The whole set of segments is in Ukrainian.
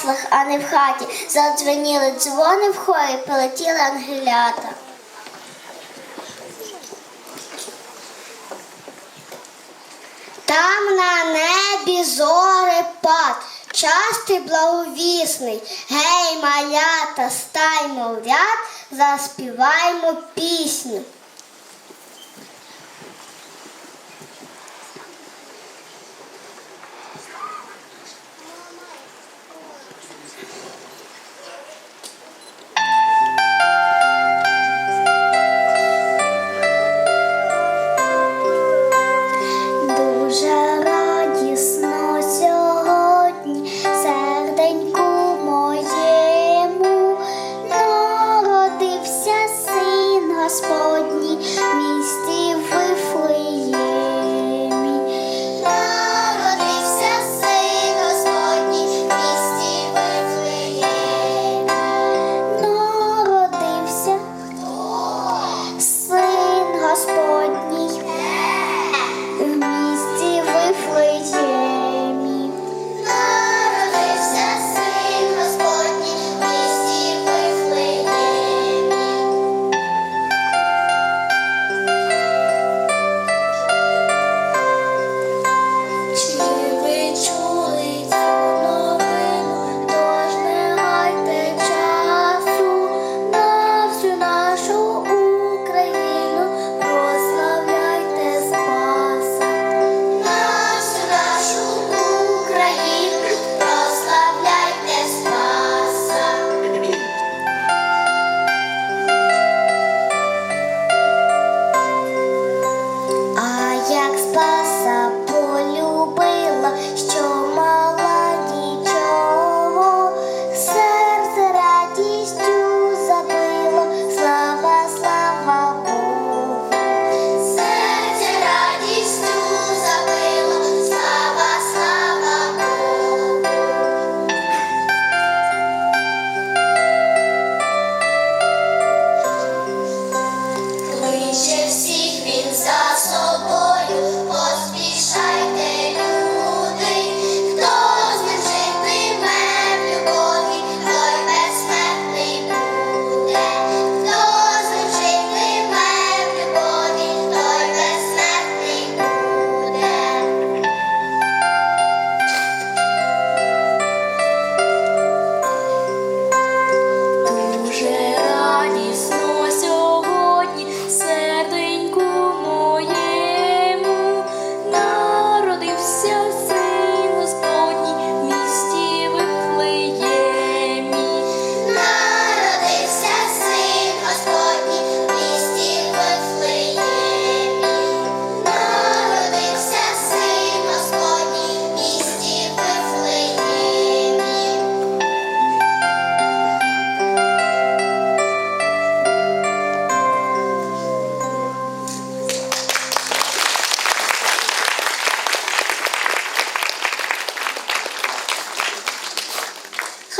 яслах, а не в хаті. Задзвеніли дзвони в хорі, полетіли ангелята. Там на небі зори пад, частий благовісний, гей, малята, стаймо в ряд, заспіваймо пісню.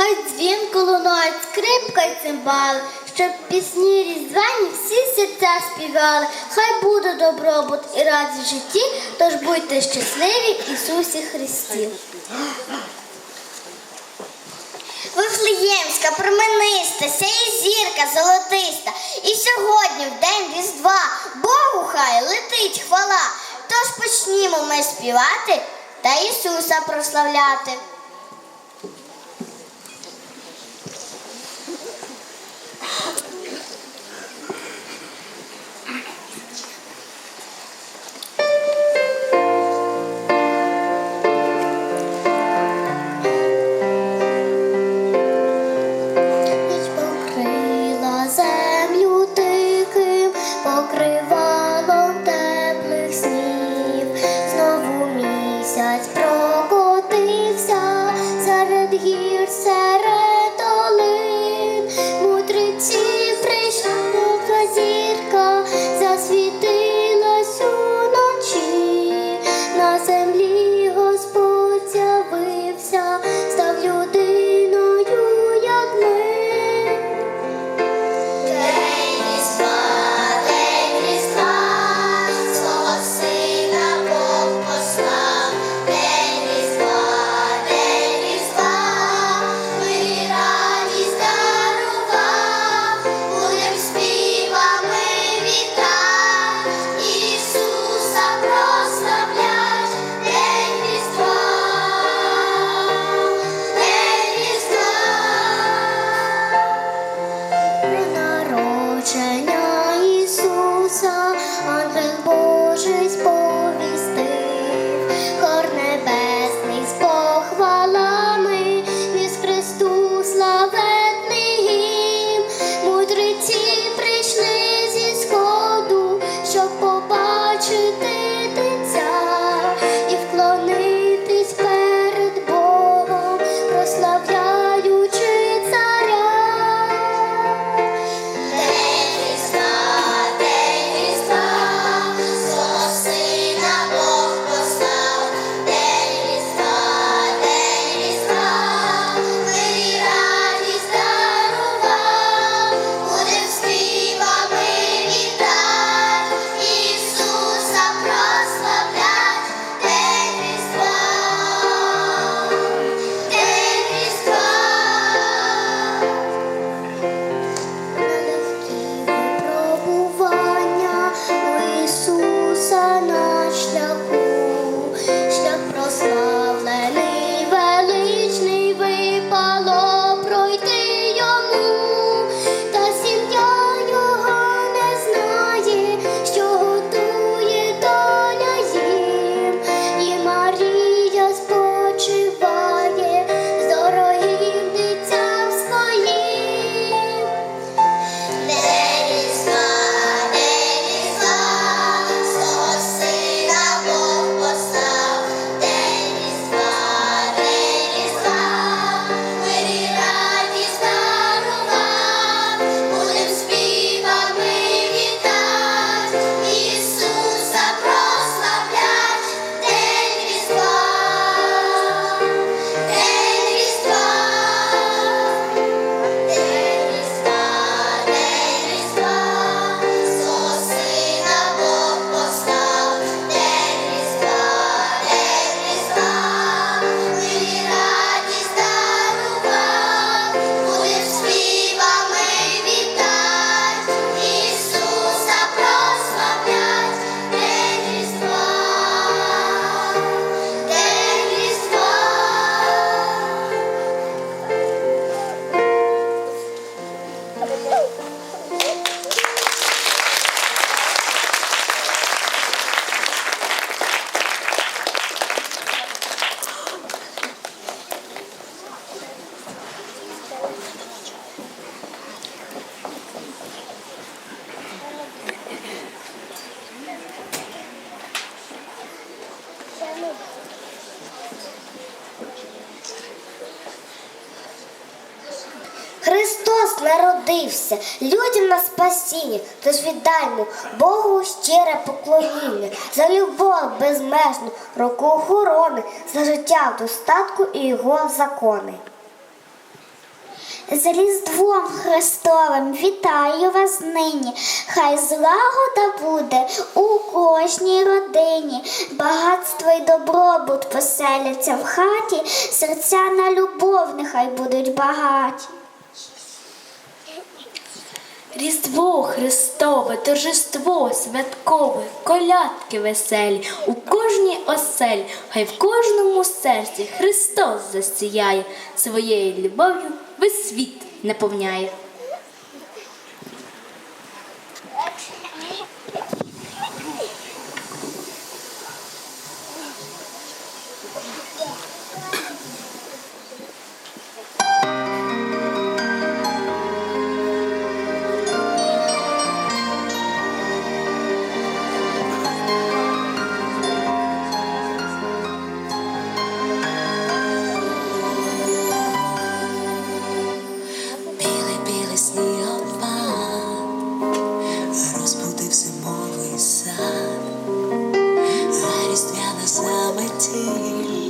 Хай дзвін лунають, скрипка й цимбали, щоб пісні різдвяні всі серця співали. Хай буде добробут і радість в житті, тож будьте щасливі, Ісусі Христі. Вифлеємська, промениста, сяє зірка золотиста. І сьогодні, в день різдва, Богу хай летить хвала. Тож почнімо ми співати та Ісуса прославляти. Народився людям на спасіння, тож віддаймо Богу щире поклоніння за любов безмежну, року охорони, за життя в достатку і його закони. З Різдвом Христовим вітаю вас нині. Хай злагода буде у кожній родині. Багатство й добробут поселяться в хаті, серця на любов нехай будуть багаті. Різдво Христове, торжество святкове, колядки веселі, у кожній оселі, хай в кожному серці Христос засіяє, своєю любов'ю весь світ наповняє. Summer tea.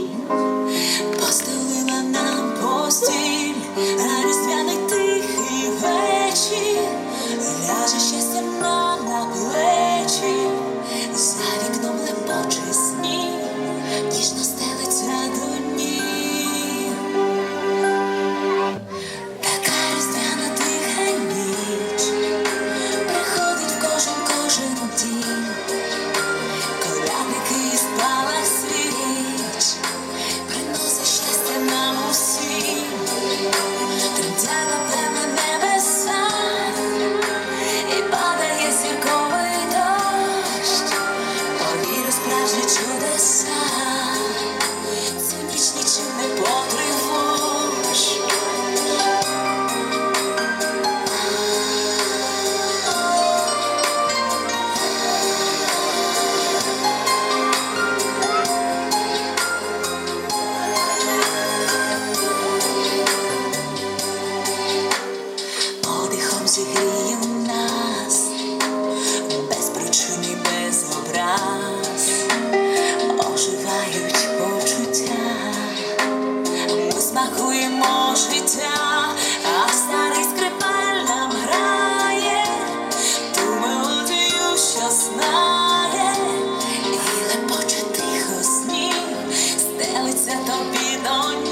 on